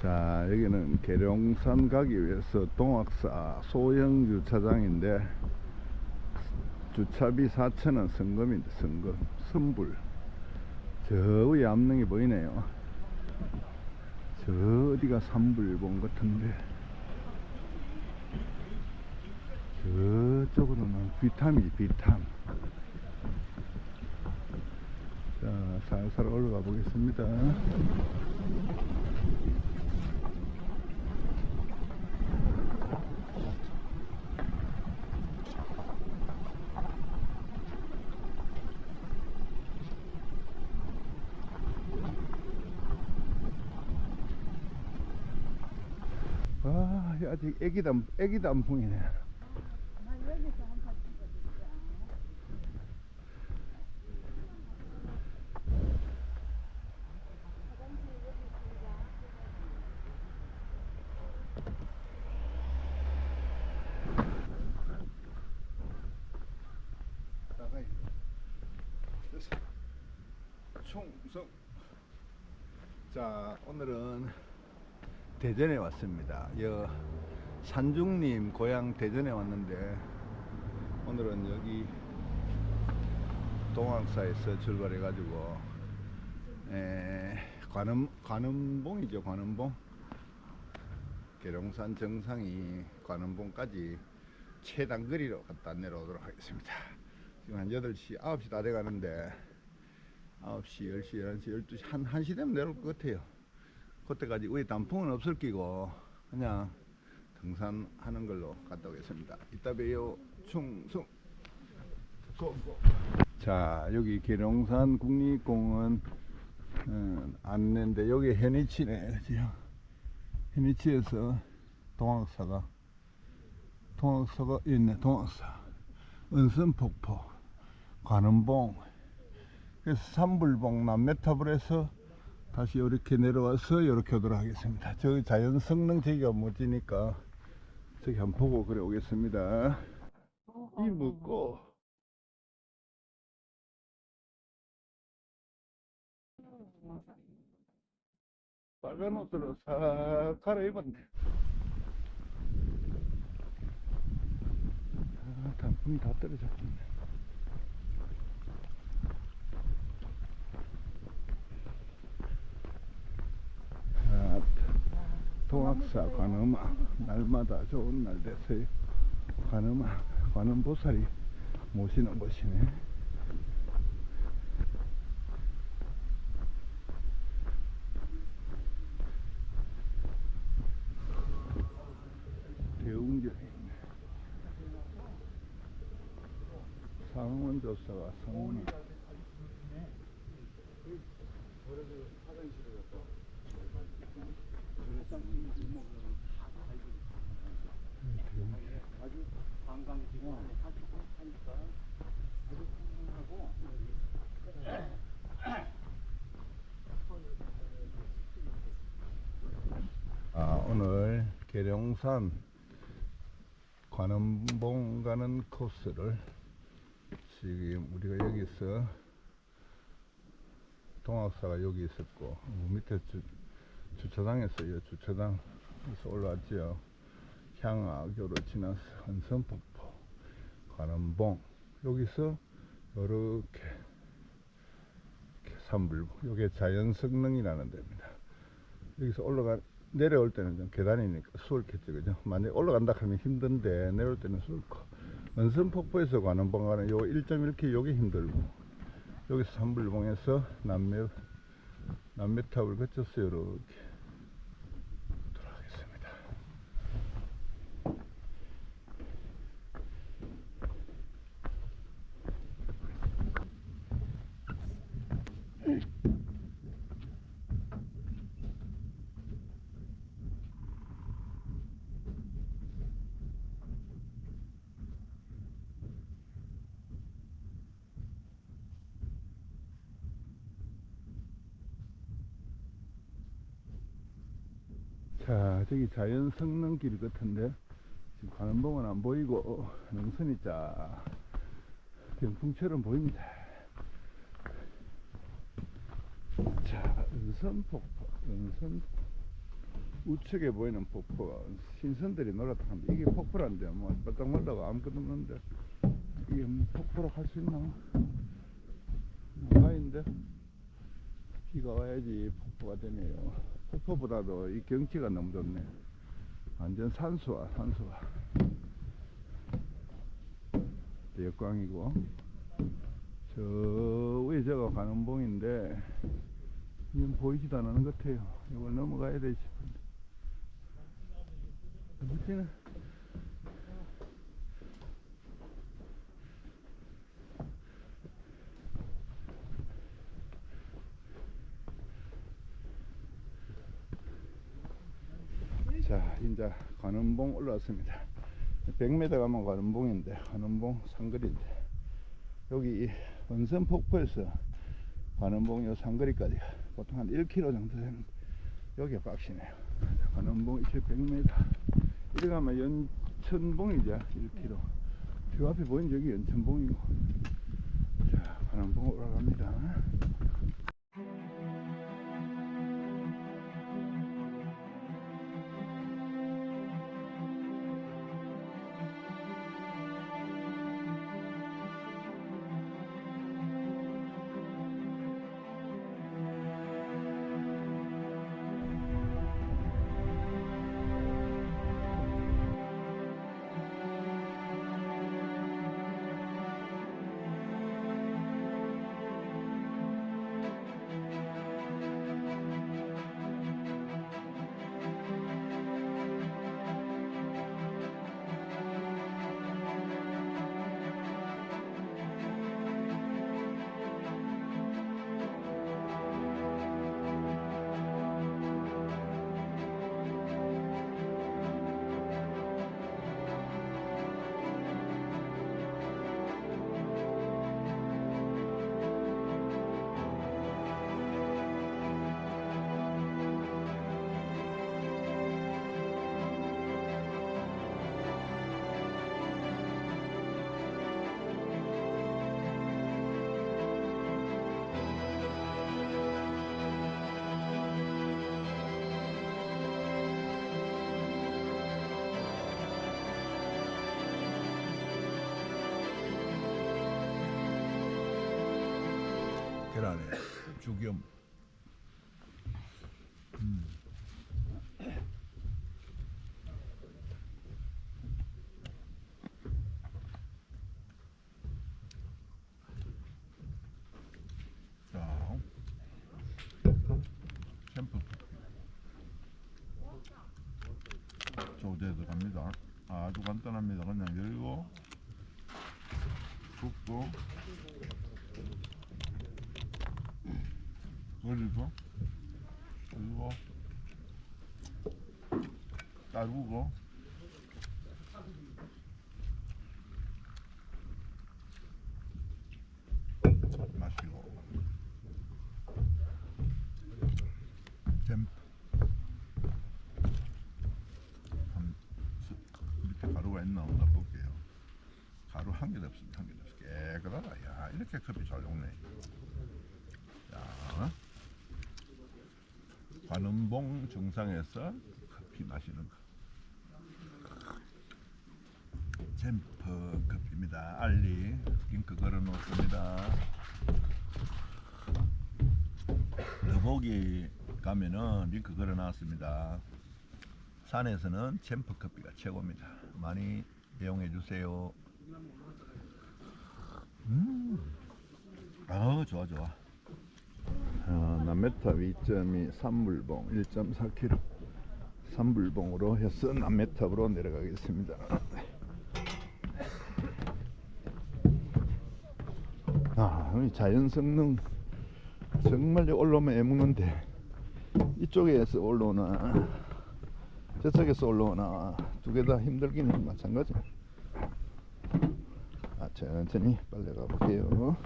자 여기는 계룡산 가기 위해서 동학사 소형 주차장인데 주차비 4천원 성금인데 성금 선불. 저 위에 암릉이 보이네요. 저 어디가 삼불봉 같은데? 저쪽으로는 비탐이지 비탐. 자 살살 올라가 보겠습니다 아 아직 애기 단 애기 단풍이네 나가요. 됐어. 총성. 자, 오늘은 대전에 왔습니다. 여 산중님 고향 대전에 왔는데 오늘은 여기 동학사에서 출발해 가지고 에, 관음 관음봉이죠 관음봉 계룡산 정상이 관음봉까지 최단 거리로 갔다 내려오도록 하겠습니다. 지금 한 8시, 9시 다 돼 가는데 9시, 10시, 11시, 12시, 한 1시 되면 내려올 것 같아요. 그때까지 위에 단풍은 없을 끼고 그냥 등산하는 걸로 갔다 오겠습니다. 이따 봬요. 충성. 고고. 자, 여기 계룡산 국립공원 어, 안내인데 여기 해니치네. 그죠? 해니치에서 동학사가 동학사가 있네. 동학사. 은선폭포, 관음봉, 그래서 삼불봉 남메탑을 해서 다시 이렇게 내려와서 이렇게 오도록 하겠습니다. 저 자연 성능 저기가 멋지니까 저기 한번 보고 그래 오겠습니다. 이 먹고 빨간 옷으로 싹 갈아입었네. 아, 단풍이 다 떨어졌네. 아, 동학사 관음아 날마다 좋은 날 되세요. 관음아 관음보살이 모시는 곳이네. 대웅전이 있네. 상원 조사가 상원. 아, 오늘 계룡산 관음봉 가는 코스를 지금 우리가 여기서 동학사가 여기 있었고 그 밑에 주, 주차장에서 이 주차장에서 올라왔지요. 향악교로 지나서 한선폭포 관음봉 여기서 이렇게 산불봉 요게 자연성능이라는 데입니다. 여기서 올라가 내려올 때는 좀 계단이니까 수월겠죠 그죠 만약 올라간다 하면 힘든데 내려올 때는 수월고 은선폭포에서 가는 방가는 요 1.1km 요게 힘들고 여기서 산불봉에서 남매 남매탑을 거쳐서 이렇게 돌아가겠습니다 자 저기 자연 성능길 같은데 지금 가는 봉은 안 보이고 능선이 쫙 병풍처럼 보입니다 자 은선폭포 은선 우측에 보이는 폭포가 신선들이 놀았다 하는데 이게 폭포란데 뭐 바닥 말라가 아무것도 없는데 이게 뭐 폭포로 할수 있나? 아닌데 비가 와야지 폭포가 되네요. 폭포보다도 이 경치가 너무 좋네. 완전 산수와 산수와 역광이고 저 위에 저가 가는 봉인데 이건 보이지도 않는 것 같아요. 이걸 넘어가야 돼 싶은데. 멋지네. 자, 이제 관음봉 올라왔습니다. 100m 가면 관음봉인데, 관음봉 상거리인데, 여기 이 원선 폭포에서 관음봉 요 상거리까지 보통 한 1km 정도 되는데, 여기가 빡시네요. 관음봉 2100m. 이리 가면 연천봉이죠, 1km. 저 앞에 보이는 저기 연천봉이고. 자, 관음봉 올라갑니다. 계란에 죽염. 음. 자, 캠프 조제 들어갑니다. 아주 간단합니다. 그냥 열고 붓고 돌리고 그리고 따르고 마시고 스- 밑에 가루가 있나 없나 볼게요. 가루 한 개도 없습니다 한 개도 없어. 깨끗하다. 야 이렇게 커피 잘 녹네 자 관음봉 정상에서 커피 마시는 거. 잼퍼 커피입니다. 알리 링크 걸어 놓습니다. 더보기 가면은 링크 걸어 놨습니다. 산에서는 잼퍼 커피가 최고입니다. 많이 이용해 주세요. 음, 아 좋아 좋아. 어, 남메타 위점이 산물봉 1.4km 산물봉으로 해서 남메탑으로 내려가겠습니다. 아, 이 자연 성능 정말 올라오면 애무는데 이쪽에서 올라오나 저쪽에서 올라오나 두 개 다 힘들긴 해 마찬가지. 아, 천천히 빨리 가볼게요.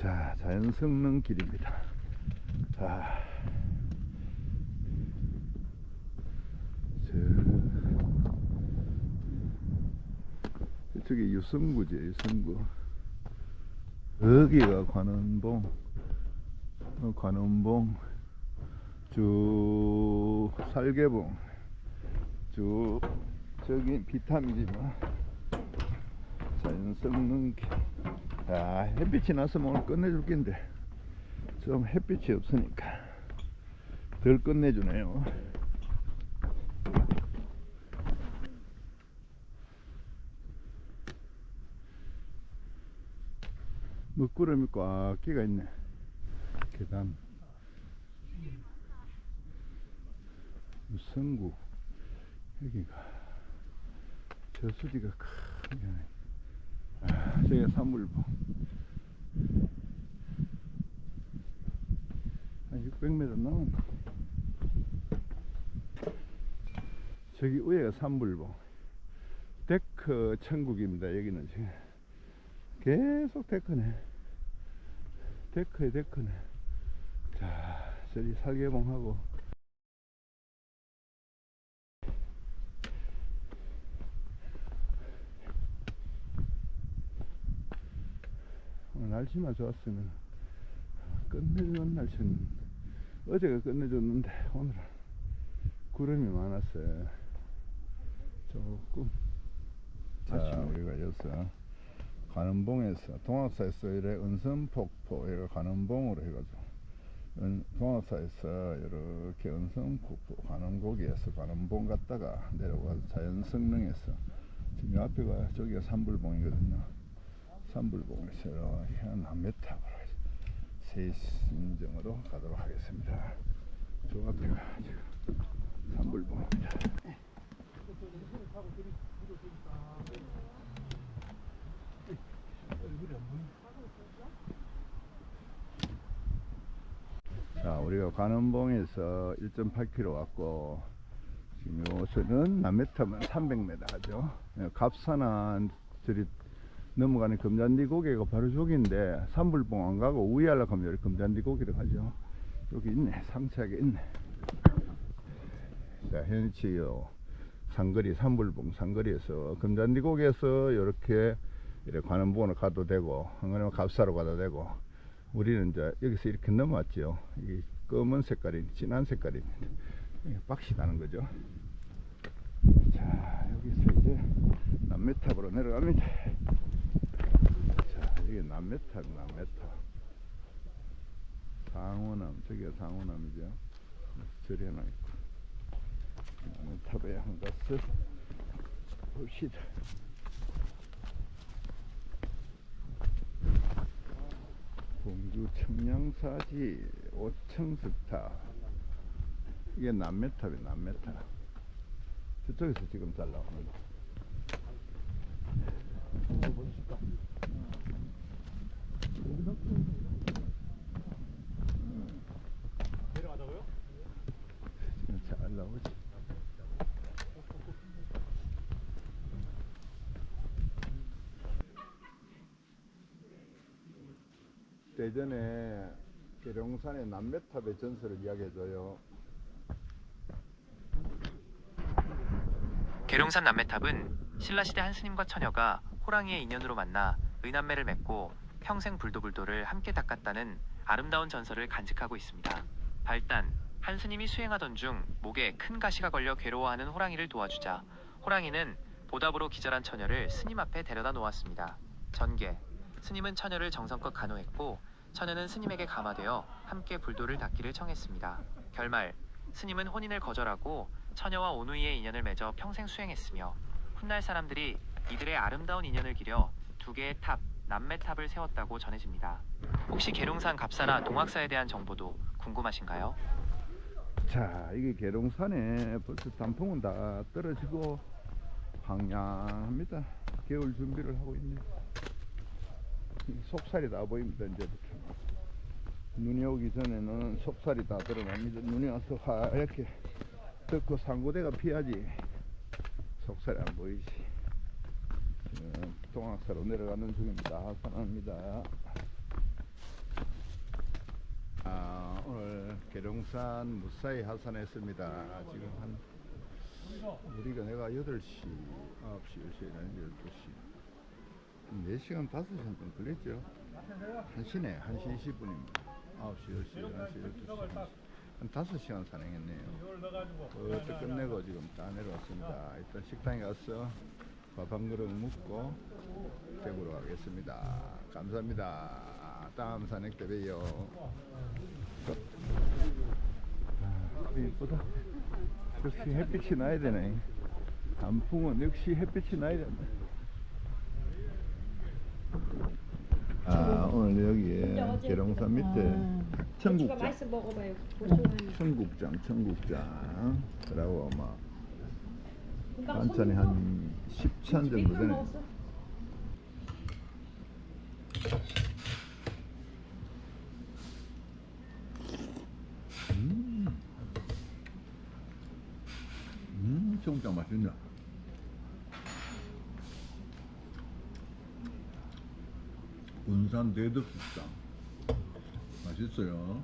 자, 자연 성능 길입니다. 자, 저, 저쪽이 유성구죠, 유성구. 여기가 관원봉, 어, 관원봉 쭉 살개봉 쭉 저기 비타민이지만 자연 썩는 게. 야 햇빛이 났으면 오늘 끝내줄 낀데 좀 햇빛이 없으니까 덜 끝내주네요. 먹구름이 꽉 끼가 있네. 계단. 성구 여기가 저수지가 크게. 아, 저기가 산물봉 한 600m 넘었나? 저기 위에가 산물봉 데크 천국입니다 여기는 지금. 계속 데크네. 데크에 데크네. 자 저기 살개봉하고 날씨만 좋았으면 끝내주는 날씨는 어제가 끝내줬는데 오늘은 구름이 많았어요. 조금 자 우리가 여기서 관음봉에서 동학사에서 이래 은성폭포 얘가 관음봉으로 해가지고 은, 동학사에서 이렇게 은성폭포 관음고기에서 관음봉 갔다가 내려가서 자연성능에서 지금 이 앞에가 저기가 산불봉이거든요 산불봉에서 이렇게 한 남메탑으로 세신정으로 가도록 하겠습니다 저 앞에가 산불봉입니다 자, 우리가 관음봉에서 1.8km 왔고 지금 요새는 남메타면 300m 하죠. 예, 갑산한 들이 넘어가는 금잔디 고개가 바로 저기인데 산불봉 안 가고 우회하려 하면 여기 금잔디 고개를 가죠. 여기 있네, 상세하게 있네. 자, 현치요 상거리 산불봉 상거리에서 금잔디 고개에서 이렇게 이렇게 관음봉으로 가도 되고 아니면 갑사로 가도 되고 우리는 이제 여기서 이렇게 넘어왔죠. 이게 검은 색깔이 진한 색깔입니다. 이게 빡시 나는 거죠. 자 여기서 이제 남메탑으로 내려갑니다. 남메탑 남메탑. 상호남 저기가 상호남이죠. 절이 하나 있고 남메탑에 한 것을 봅시다. 공주 청량사지 5층 스타 이게 남메탑이 남메탑 저쪽에서 지금 잘 나오는 거 내려가자고요? 지금 잘 나오지 예전에 계룡산의 남메탑의 전설을 이야기해줘요 계룡산 남매탑은 신라시대 한 스님과 처녀가 호랑이의 인연으로 만나 의남매를 맺고 평생 불도불도를 함께 닦았다는 아름다운 전설을 간직하고 있습니다. 발단 한 스님이 수행하던 중 목에 큰 가시가 걸려 괴로워하는 호랑이를 도와주자 호랑이는 보답으로 기절한 처녀를 스님 앞에 데려다 놓았습니다. 전개 스님은 처녀를 정성껏 간호했고 처녀는 스님에게 감화되어 함께 불도를 닦기를 청했습니다. 결말 스님은 혼인을 거절하고 처녀와 온누이의 인연을 맺어 평생 수행했으며 훗날 사람들이 이들의 아름다운 인연을 기려 두 개의 탑 남매탑을 세웠다고 전해집니다. 혹시 계룡산 갑사나 동학사에 대한 정보도 궁금하신가요? 자 이게 계룡산에 벌써 단풍은 다 떨어지고 황량합니다 겨울 준비를 하고 있네 속살이 다 보입니다 이제부터 눈이 오기 전에는 속살이 다 드러납니다. 눈이 와서 하얗게 덮고 상고대가 피하지 속살이 안 보이지. 지금 동학사로 내려가는 중입니다. 하산합니다. 아, 오늘 계룡산 무사히 하산했습니다. 지금 한 우리가 내가 8시, 9시, 10시, 12시 4시간, 5시간 좀 걸렸죠. 1시네, 1시 20분입니다. 9시, 10시, 11시, 12시, 1시. 한 다섯 시간 산행했네요. 이걸 넣어가지고. 어떻게 끝내고 지금 다 내려왔습니다. 일단 식당에 가서 밥 한 그릇 먹고 대구로 가겠습니다. 감사합니다. 다음 산행 때 봬요. 아, 이쁘다. 역시 햇빛이 나야 되네. 단풍은 역시 햇빛이 나야 된다. 아 오늘 여기에 계룡산 밑에 맛있어 먹어봐요. 고소한. 청국장, 청국장. 그러고 금방 반찬이 한 10찬 정도 되네. 음, 음, 청국장 맛있네. 군산 대덕국장 맛있어요.